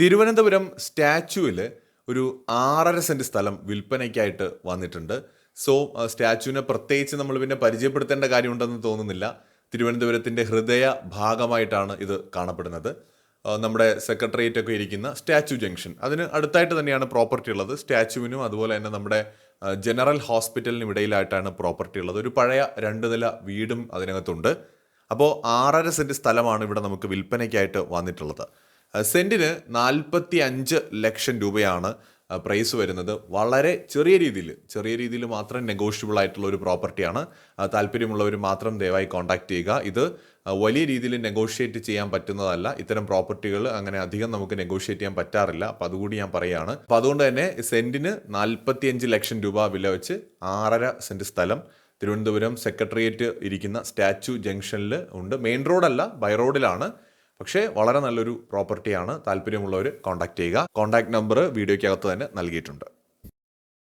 തിരുവനന്തപുരം സ്റ്റാച്യുവിൽ ഒരു ആറര സെന്റ് സ്ഥലം വിൽപ്പനയ്ക്കായിട്ട് വന്നിട്ടുണ്ട്. സോ സ്റ്റാച്യുവിനെ പ്രത്യേകിച്ച് നമ്മൾ പിന്നെ പരിചയപ്പെടുത്തേണ്ട കാര്യമുണ്ടെന്ന് തോന്നുന്നില്ല. തിരുവനന്തപുരത്തിന്റെ ഹൃദയ ഭാഗമായിട്ടാണ് ഇത് കാണപ്പെടുന്നത്. നമ്മുടെ സെക്രട്ടേറിയറ്റ് ഒക്കെ ഇരിക്കുന്ന സ്റ്റാച്യു ജംഗ്ഷൻ. അതിന് അടുത്തായിട്ട് തന്നെയാണ് പ്രോപ്പർട്ടി ഉള്ളത്. സ്റ്റാച്യുവിനും അതുപോലെ തന്നെ നമ്മുടെ ജനറൽ ഹോസ്പിറ്റലിനും ഇടയിലായിട്ടാണ് പ്രോപ്പർട്ടി ഉള്ളത്. ഒരു പഴയ രണ്ട് നില വീടും അതിനകത്തുണ്ട്. അപ്പോൾ ആറര സെന്റ് സ്ഥലമാണ് ഇവിടെ നമുക്ക് വിൽപ്പനയ്ക്കായിട്ട് വന്നിട്ടുള്ളത്. സെന്റിന് നാൽപ്പത്തി അഞ്ച് ലക്ഷം രൂപയാണ് പ്രൈസ് വരുന്നത്. വളരെ ചെറിയ രീതിയിൽ ചെറിയ രീതിയിൽ മാത്രം നെഗോഷ്യബിൾ ആയിട്ടുള്ള ഒരു പ്രോപ്പർട്ടിയാണ് താല്പര്യമുള്ളവർ മാത്രം ദയവായി കോൺടാക്ട് ചെയ്യുക. ഇത് വലിയ രീതിയിൽ നെഗോഷിയേറ്റ് ചെയ്യാൻ പറ്റുന്നതല്ല. ഇത്തരം പ്രോപ്പർട്ടികൾ അങ്ങനെ അധികം നമുക്ക് നെഗോഷിയേറ്റ് ചെയ്യാൻ പറ്റാറില്ല. അപ്പം അതുകൂടി ഞാൻ പറയുകയാണ്. അപ്പം അതുകൊണ്ട് തന്നെ സെന്റിന് നാൽപ്പത്തിയഞ്ച് ലക്ഷം രൂപ വില വെച്ച് ആറര സെന്റ് സ്ഥലം. തിരുവനന്തപുരം സെക്രട്ടേറിയറ്റ് ഇരിക്കുന്ന സ്റ്റാച്യു ജംഗ്ഷനിൽ ഉണ്ട്. മെയിൻ റോഡല്ല ബൈ റോഡിലാണ് പക്ഷേ വളരെ നല്ലൊരു പ്രോപ്പർട്ടിയാണ് താല്പര്യമുള്ളവർ കോൺടാക്ട് ചെയ്യുക. കോൺടാക്ട് നമ്പർ വീഡിയോയ്ക്കകത്ത് തന്നെ നൽകിയിട്ടുണ്ട്.